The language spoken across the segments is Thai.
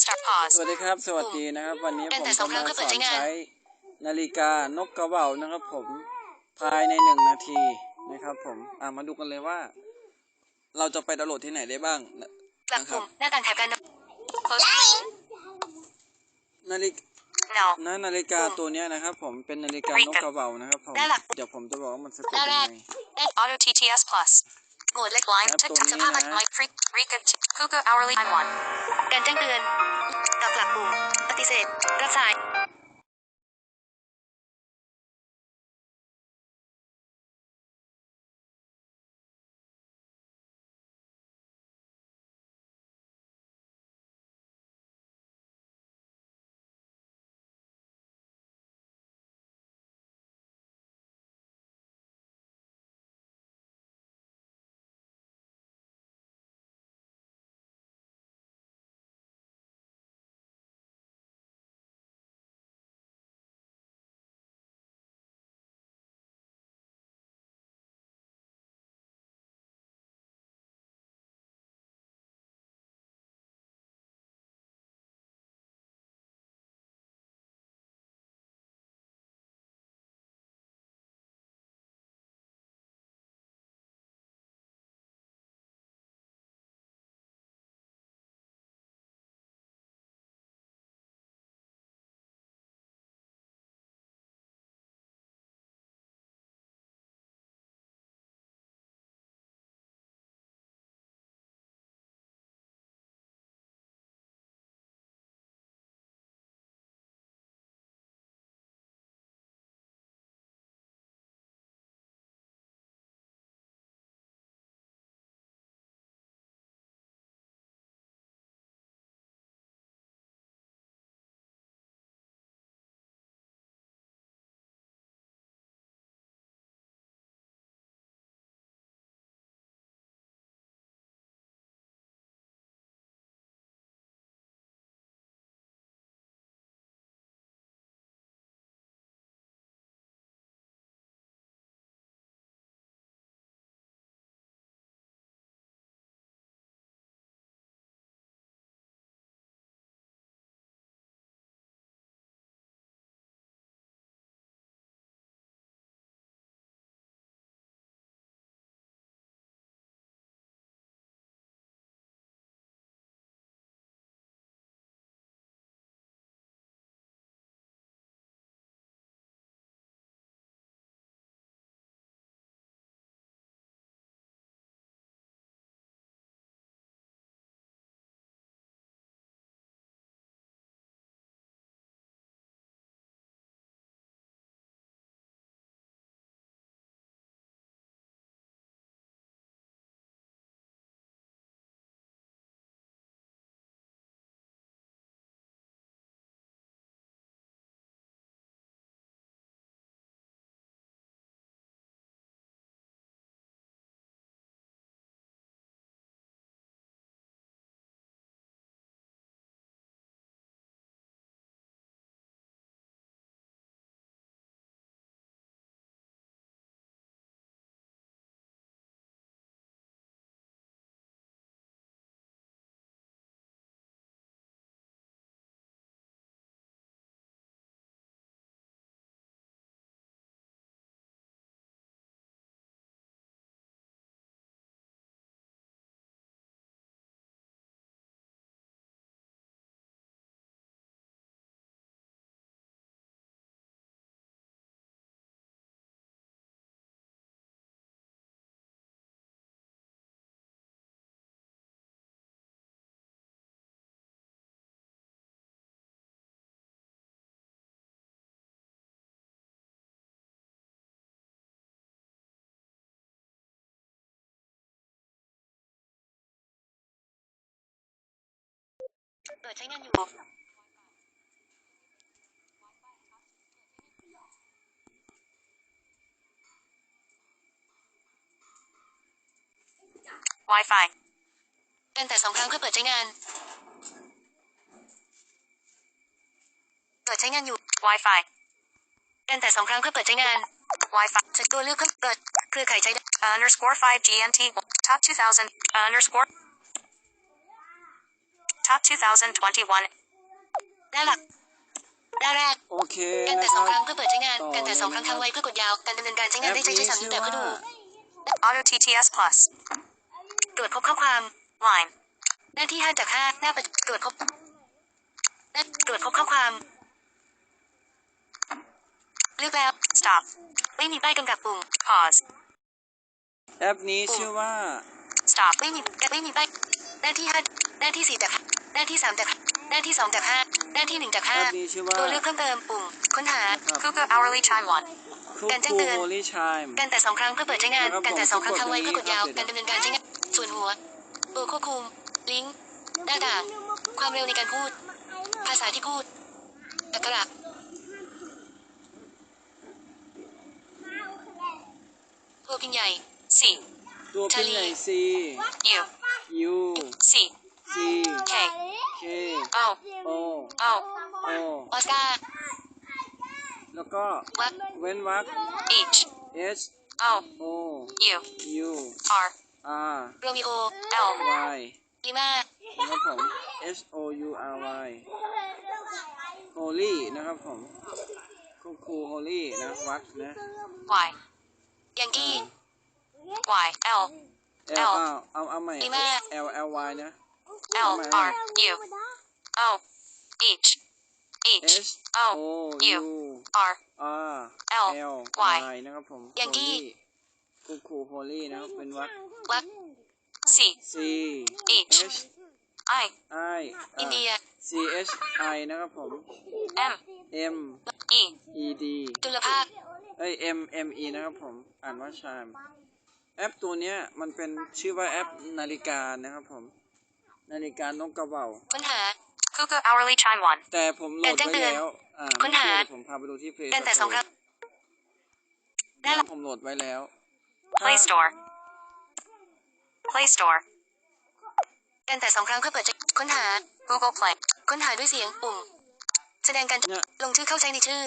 Start ส pause. วัสดีครับ สวัสดีนะครับ วันนี้เดิผมนแต่สองจะครั้มางเพื่อสเปิอดนใช้งานใช้นาฬิกานกกระเหว่านะครับ ผมภายในหนึ่งนาทีนะครับ ผมอะมาดูกันเลยว่า เราจะไปดาวน์โหลดที่ไหนได้บ้างนะกลับนะคปุ่รับมหน้าต่างแถบการ Close. นาฬิก No. นะนาฬิกาตัวเนี้ยนะครับ ผมเป็นนาฬิกานกกระเหว่านะครับผมได้ละเดี๋ยวผมจะบอกว่ามันสะกดหน้าแรยักงไง Net Auto TTS Plus โหมดเล็ก Line ครับ TikTok ตัวนี้สภาพนะ Mic Freak Recap Puka Hourly Time One การแจ้งเตือนตอบกลับปุ่มปฏิเสธรับสาย เปิดใช้งานอยู่ Wi-Fi เป็นแต่สองครั้งเพื่อเปิดใช้งาน เปิดใช้งานอยู่ Wi-Fi เป็นแต่สองครั้งเพื่อเปิดใช้งาน Wi-Fi เช็คตัวเลือกเพื่อเปิดเครือข่ายใช้ได้ underscore 5 GNT top 2000 underscore Top 2021. หน้าหลักหน้าแรก โอเคการนะแต่คสองครัรั้งบเพื่อเปิดใช้งานต่อการแต่สองครั้งเลยนะครับค้างไว้เพื่อกดยาว การดำเนินการใช้งานได้ใช้ใช้สามนิ้วแต่เพื่อดูแอปนี้ Auto TTS Plus ตรวจพบข้อความ Line หน้าที่ห้าจากห้าหน้าประตรวจพบหน้าตรวจพบข้อความ เลือกแล้ว Stop ไม่มีป้ายกำกับปุ่ม Pause แอปนี้ชื่อว่า Stop ไม่มีไม่มีป้ายหน้าที่ห้าหน้าที่สี่จาก ห้าหน้าที่สามจากห้าหน้าที่สองจากห้าหน้าที่หนึ่งจากแอห้าปนี้ชื่อว่าตัวเลือกเพิ่มเติมปุ่มค้นหาครับ Google Hourly Chime One คุการแจ้งคูเตือนโฮลี่ชายมการแต่สองครั้งเพื่อเปิดใช้งานนะครับการแต่สองครั้งผมค้างไว้กดเพื่อกดยาวตรงนี้การดำเนินการใช้งาน ส่วนหัวตัวควบคุม ลิงก์หน้าด่านความเร็วในการพูด ภาษาที่พูด อักขระตัวพิมพ์ใหญ่ C ตัวพิมพ์ใหญ่ C U U C C K K O O O O ออสการ์แล้วก็วักเว้นวรรค H H O O U U R R โรมิโอ L Y ลิมานะครับผม H O U R Y Holy นะครับผมคุคู Holy นะวักนะ Y ยังกี้ Y L L เอาเอาเอาใหม่ดีมาก L L Y นะ L R U O H H H O O U U R R L L Y Y นะครับผม Yankee คุคู Holy นะครับเป็นวักวัก C C H H I I อินเดีย C H I นะครับผม M M E E D จุลภาคเอ้ย M M E นะครับผม อ่านว่าชาม แอปตัวเนี้ยมันเป็นชื่อว่าแอปนาฬิกานะครับผม นาฬิกานกกระเหว่าค้นหา Google Hourly Chime One แต่ผมโหลดการแจ้งไว้เตือนแล้วอ่าค้นหาไม่เชื่อเดี๋ยวผมพาไปดูที่เพลย์การแต่สองครั้งหน้าหลักผมโหลดไว้แล้ว Play Store Play Store การแต่สองครั้งเพื่อเปิดใช้ค้นหา Google Play ค้นหาด้วยเสียงปุ่ม แสดงการเนี่ยลงชื่อเข้าใช้ในชื่อ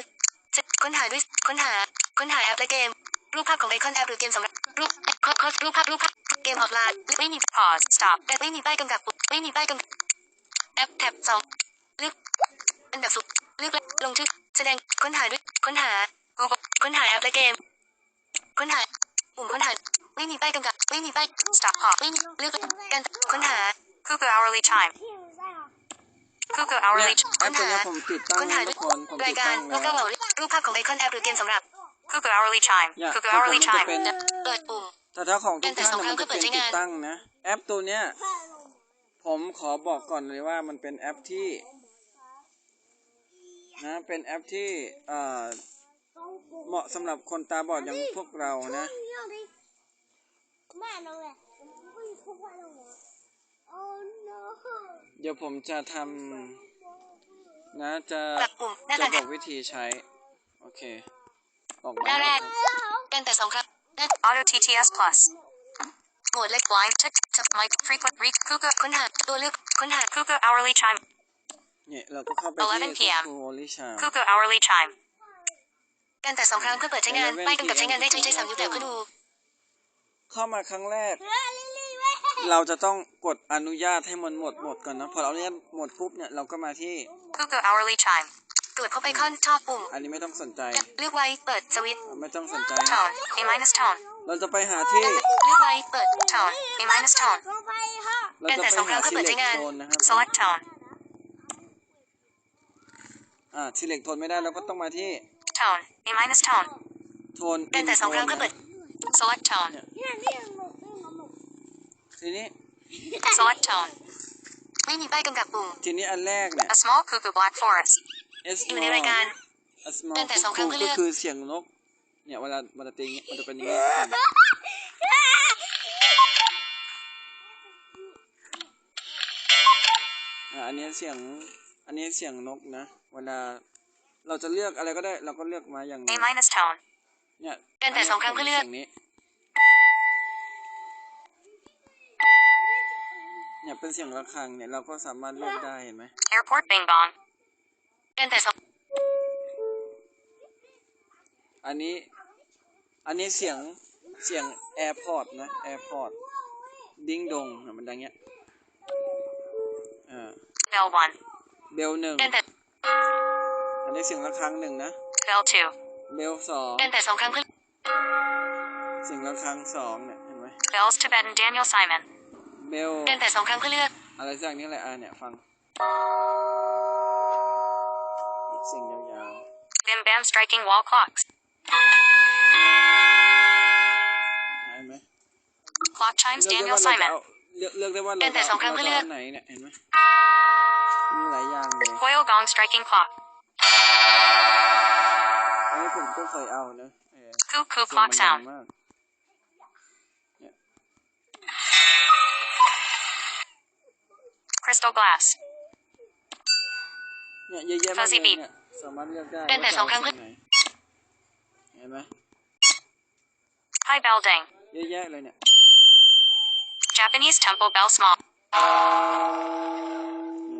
จะค้นหาด้วยค้นหา ค้นหาแอปและเกม รูปภาพของไอคอนแอปหรือเกมสำหรับรูปคอคอรูปภาพรูปภาพ เกมออฟไลน์ไม่มี pause stop แต่ไม่มีป้ายกำกับปุ่มไม่มีป้ายกำกับแอปแท็บสองเลือกอันดับสุดเลือกและลงชื่อแสดงค้นหาด้วยค้นหา Google ค้นหาแอปและเกม ค้นหาปุ่มค้นหาไม่มีป้ายกำกับไม่มีป้าย stop pause ไม่มีเลือกการค้นหา Google Hourly Chime Google เนี่ย Hourly แอค้ปนตัวหาเนี้ยผมติดตั้งค้นแล้หาวทุกคนผมราติยดกาตั้รงแล้แล้วก็วเหล่ารูปภาพของไอคอนแอปหรือเกมสำหรับ Google Hourly Chime. เนี่ย Google ของผม Hourly มันจะ Chime. เป็นเปิดปุ่ม แต่ถ้าของทุกแต่ท่านสองน่ะครั้มันงจะเป็นเพื่อเปิดใช้ติงาดนตั้งนะ แอปตัวเนี้ย ผมขอบอกก่อนเลยว่ามันเป็นแอปที่ นะ เป็นแอปที่เอ่อเหมาะสำหรับคนตาบอดอย่างพวกเรานะเดี๋ยวผมจะทำนะจะกลับปุ่มหน้าจะต่างบอกวิธีใช้ โอเค ออกหมาน้าแรแล้วกครับการแต่สองครับหน้า Auto TTS Plus. โหมดเล็ก Blind tick to mic frequent read Google ค้นหาตัวเลือกค้นหา Google Hourly Chime. เนี่ยเราก็เข้าไป11ที่ PM โคลิชา Google Hourly Chime. การแต่สองครั้งเพื่อเปิดใช้งาน11ป้ายกำกับใช้งานได้ใช้ใช้สามนิ้วแต่เพื่อดู เข้ามาครั้งแรก เราจะต้องกดอนุญาตให้มันหมดหมดก่อนนะ พอเราอนุญาตหมดปุ๊บเนี่ย เราก็มาที่ Google Hourly Chime. ตรวจพบไอคอนชอบปุ่ม อันนี้ไม่ต้องสนใจ เลือกไว้เปิดสวิตช์ไม่ต้องสนใจ Tone. A minus tone. เราจะไปหาที่ เลือกไว้เปิด Tone. A minus tone. เราการจะแต่ไปสองครั้หางเพื่อเปิด select ใช้งาน tone นะครับ Select tone. อ่า select tone ไม่ได้เราก็ต้องมาที่ Tone. A minus tone. tone การ in แต่สองครั้ง tone เพื่อเปิดนะ Select tone. ทีนี้ Select tone. ไม่มีป้ายกำกับปุ่มทีนี้อันแรกเนี่ย A small cuckoo black forest. S อยู่ในรายการ A small ตั้งแต่สองครั้ง cuckoo เพื่อเลืก็อก คือเสียงนก เนี่ยเวลาเวลาตีอย่างเงี้ยมันจะเป็นอย่างงี้อ่าอันนี้เสียง อันนี้เสียงนกนะ เวลาเราจะเลือกอะไรก็ได้ เราก็เลือกมาอย่าง A minus tone. เนี่ยการแต่สองครั้งเพื่อเลือก สียงนี้เนี่ยเป็นเสียงระฆังเนี่ยเราก็สามารถเลือกได้เห็นไหม Airport bing bong. การแต่สองอันนี้ อันนี้เสียง เสียงแอร์พอร์ตนะ แอร์พอร์ต ดิ้งดงเนี่ยมันดังเงี้ยอ่า Bell 1. เบลหนึ่งการแต่อันนี้เสียงระฆังหนึ่งนะ Bell 2. เบลสองการแต่สองครั้งเพื่อเสียงระฆังสองเนี่ยเห็นไหม Bells Tibetan Daniel Simon. เบลการแต่สองครั้งเพื่อเลือก อะไรสักนี้แหละอะเนี่ยฟัง เสียงยาว Bim Bam striking wall clocks. ๆเห็นไหม Clock chimes เลือกได้ Daniel ว่าเราจะ Simon. เอาเลือกเลือกได้ว่าเราเป็นแต่สองครั้งเราเพื่อจะเลือกเอาไหนเนี่ยเห็นไหมมีหลายอย่างเลย Coil gong striking clock. อันนี้ผมก็เคยเอานะเออ Cuckoo เสียง clock มันดัง sound. มาก Crystal glass. เนี่ยเยอะแยะมาก Fuzzy เลย beat เนี่ยสามารถเลือกได้เป็นแต่ว่าจะสองครั้งเาสียไหนเห็นไหม High bell ding. เยอะแยะเลยเนี่ย Japanese temple bell small.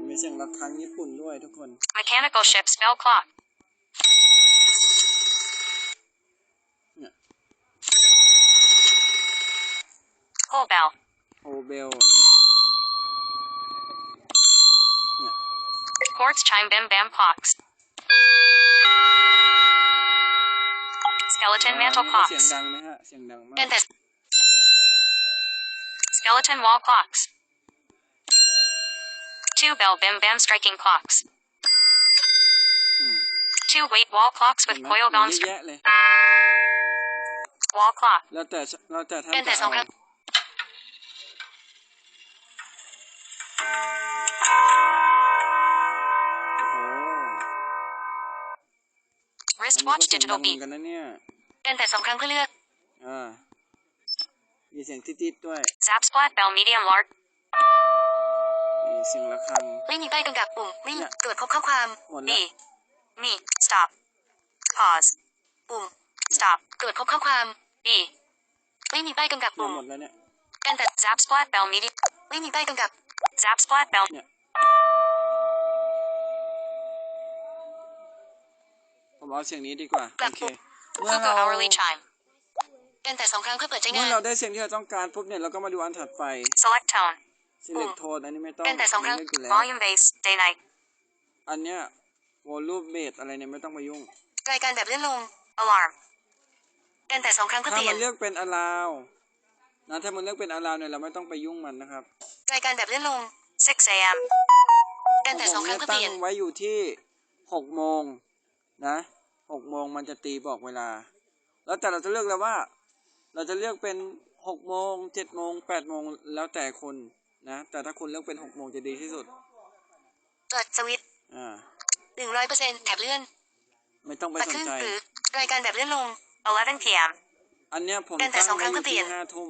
มีเสียงระฆังญี่ปุ่นด้วยทุกคน Mechanical ships bell clock. เนี่ย Coal bell. โอเบล Quartz chime bim bam clocks. Skeleton mantle เสียง clocks. ดังนะฮะเสียงดังมา การ ก แต่ Skeleton wall clocks. Two bell bim bam striking clocks. อืม Two weight wall clocks เห็ with นไหม coil มัน gong เยอะ stri- แยะเลย wall clock. แล้วแต่แล้วแต่ท่าน การแต่ จะ สองค เอา รั้ง Wristwatch อันนี้ก็เสียง digital ดังเหมือน beat. กันนะเนี่ยการแต่สองครั้งเพื่อเลือกอ่ามีเสียงติดๆด้วย Zap splat bell medium large. มีเสียงระฆังไม่มีป้ายกำกับปุ่มไม่เนี่ยตรวจพบข้อความหมดแล้ว Me. Me. Stop. Pause. ปุ่ม Stop. ตรวจพบข้อความ B. ไม่มีป้ายกำกับเนี่ยปุ่มหมดแล้วเนี่ยการแต่ Zap splat bell medium. ไม่มีป้ายกำกับ Zap splat bell. เนี่ย ผมเอาเสียงนี้ดีกว่ากลัโอบเคปุ่มเมื่อ Cuckoo เรา hourly chime. การแต่สองครั้งเพื่อเปิดใช้เมื่งาอนเราได้เสียงที่เราต้องการปุ๊บเนี่ยเราก็มาดูอันถัดไป Select tone. select tone อันนี้ไม่ต้องเป็นแต่สองครั้งเลือกอยู่แล้ว Volume bass. Day night. อันเนี้ย volume bass อะไรเนี่ยไม่ต้องมายุ่ง รายการแบบเลื่อนลง Alarm. การแต่สองครั้งเพื่อถ้าเปลี่ยมันนเลือกเป็น allow นะถ้ามันเลือกเป็น allow เนี่ยเราไม่ต้องไปยุ่งมันนะครับ รายการแบบเลื่อนลง 6 a.m. การแต่ขสอองงผครั้มงเนี่ยเพื่อตั้เปลี่ยนงไว้อยู่ที่หกโมงนะ หกโมงมันจะตีบอกเวลา แล้วแต่เราจะเลือกแล้วว่า เราจะเลือกเป็นหกโมงเจ็ดโมงแปดโมงแล้วแต่คนนะแต่ถ้าคุณเลือกเป็นหกโมงจะดีที่สุดเปิดสวิตช์อ่าหนึ่งร้อยเปอร์เซ็นต์แถบเลื่อน ไม่ต้องไปตัดสนครึ่งใจหรือรายการแบบเลื่อนลง11 p.m. อันเนี้ยผมเป็นแต่ตั้งสองครั้ไว้งอยู่ที่ก็เปลี่ยนห้าทุ่ม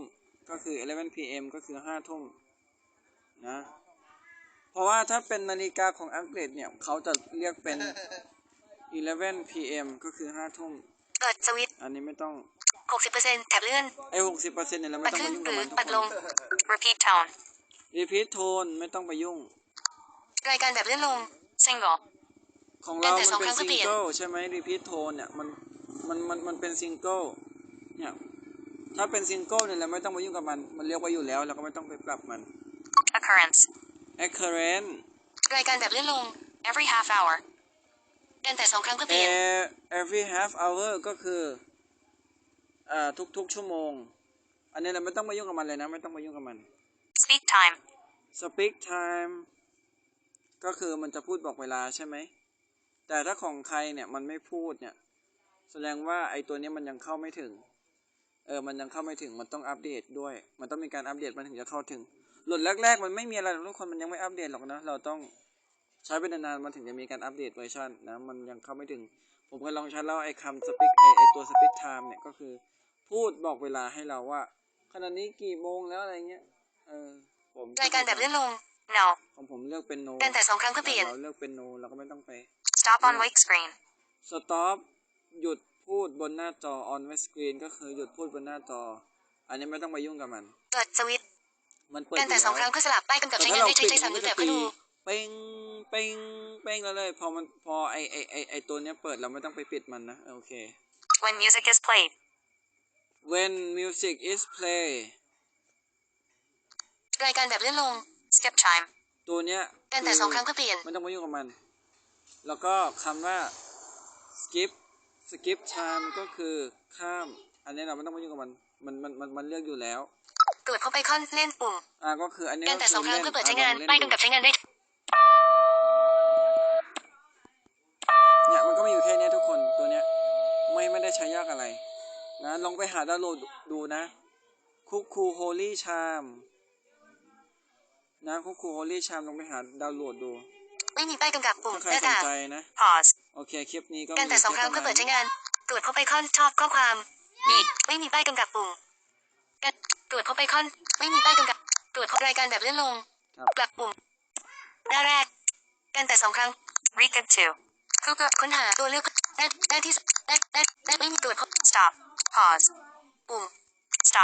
ก็คือ 11 p.m. ก็คือห้าทุ่มนะ เพราะว่าถ้าเป็นนาฬิกาของอังกฤษเนี่ย เขาจะเรียกเป็น 11 p.m. ก็คือห้าทุ่มเปิดสวิตช์อันนี้ไม่ต้องหกสิบเปอร์เซ็นต์แถบเลื่อนไอ้หกสิบเปอร์เซ็นต์เนี่ยเราไม่ปัดต้องขึ้ไปนยุ่งหกับรือมันทุกปัดคลนง Repeat tone. รีพีทโทนไม่ต้องไปยุ่ง รายการแบบเลื่อนลง Single. ของเราแต่สมัอนงเป็ครั้นงก็ซิเปงลี่ยนเกิลใช่ไหมรีพีทโทนเนี่ยมันมันมันมันเป็นซิงเกิลเนี่ยถ้าเป็นซิงเกิลเนี่ยเราไม่ต้องไปยุ่งกับมัน มันเรียกไว้อยู่แล้วเราก็ไม่ต้องไปปรับมัน Occurrence. occurrence รายการแบบเลื่อนลง Every half hour. การแต่สองครั้งเพื่อเปลี่ยน e- every half hour ก็คืออ่าทุกๆชั่วโมง อันนี้เราไม่ต้องมายุ่งกับมันเลยนะ ไม่ต้องมายุ่งกับมัน Speak time. speak time ก็คือมันจะพูดบอกเวลาใช่ไหม แต่ถ้าของใครเนี่ยมันไม่พูดเนี่ย แสดงว่าไอ้ตัวเนี้ยมันยังเข้าไม่ถึง เออ มันยังเข้าไม่ถึง มันต้องอัปเดตด้วย มันต้องมีการอัปเดตมันถึงจะเข้าถึง หลุดแรก ๆ มันไม่มีอะไรหรอกทุกคนมันยังไม่อัปเดตหรอกนะ เราต้อง ใช้ไปนานๆมันถึงจะมีการอัปเดตเวอร์ชันนะมันยังเข้าไม่ถึง ผมเคยลองใช้แล้วไอ้คำ speak ไอ้ไอ้ตัว speak time เนี่ยก็คือ พูดบอกเวลาให้เราว่าขณะนี้กี่โมงแล้วอะไรเงี้ยเออผมรายการแบบเลื่อนลง No. ของผมเลือกเป็น no การแต่สองครั้งเพื่อเปลี่ยนเราเลือกเป็น no เราก็ไม่ต้องไป Stop on wake screen. stop หยุดพูดบนหน้าจอ on my screen ก็คือหยุดพูดบนหน้าจอ อันนี้ไม่ต้องไปยุ่งกับมัน เปิดสวิตช์มันเปิดการแต่สองครั้งเพื่อสลับป้ายกำกับแต่ใช้ถ้างานเราได้ใช้ปิดใช้สามมันิ้นวจะแบบเพื่อตีดู เป้งเป้งเป้งแล้วเลยพอมันพอไอไอไอไอตัวเนี้ยเปิดเราไม่ต้องไปปิดมันนะโอเค When music is played. when music is play รายการแบบเลื่อนลง Skip chime. ตัวเนี้ยการแต่สองครั้งเพื่อเปลี่ยนไม่ต้องมายุ่งกับมัน แล้วก็คำว่า skip skip time ก็คือข้าม อันนี้เราไม่ต้องมายุ่งกับมันมันมันมันมันเลือกอยู่แล้วตรวจพบไอคอนเล่นปุ่มอ่าก็คืออันนี้การแต่สองครั้งล่เพื่อเปิดใช้งานอะลอป้ายเล่กำกับใช้งานได้ เนี่ยมันก็มีอยู่แค่เนี้ยทุกคนตัวเนี้ย ไม่ไม่ได้ใช้ยากอะไร นะลองไปหาดาวน์โหลดดูนะคุกคูโฮลี่ชามนะคุกคูโฮลี่ชามลองไปหาดาวน์โหลดดูไม่มีป้ายกำกับปุ่มถ้าใครหน้าสนต่างใจนะ Pause. โอเคคลิปนี้ก็การแต่มีสองครั้งแค่เพื่อเปิดใช้ประมาณงานตรวจพบไอคอนชอบข้อความอีกไม่มีป้ายกำกับปุ่มการตรวจพบไอคอนไม่มีป้ายกำกับ ตรวจพบรายการแบบเลื่อนลงครับกลับปุ่มหน้าแรกการแต่สองครั้ง Recap 2. Kuka. ค้นหาตัวเลือกหน้าหน้าที่สได้ได้ได้ไม่มีตรวจพบ Stop. Pause. ปุ่ม Stop.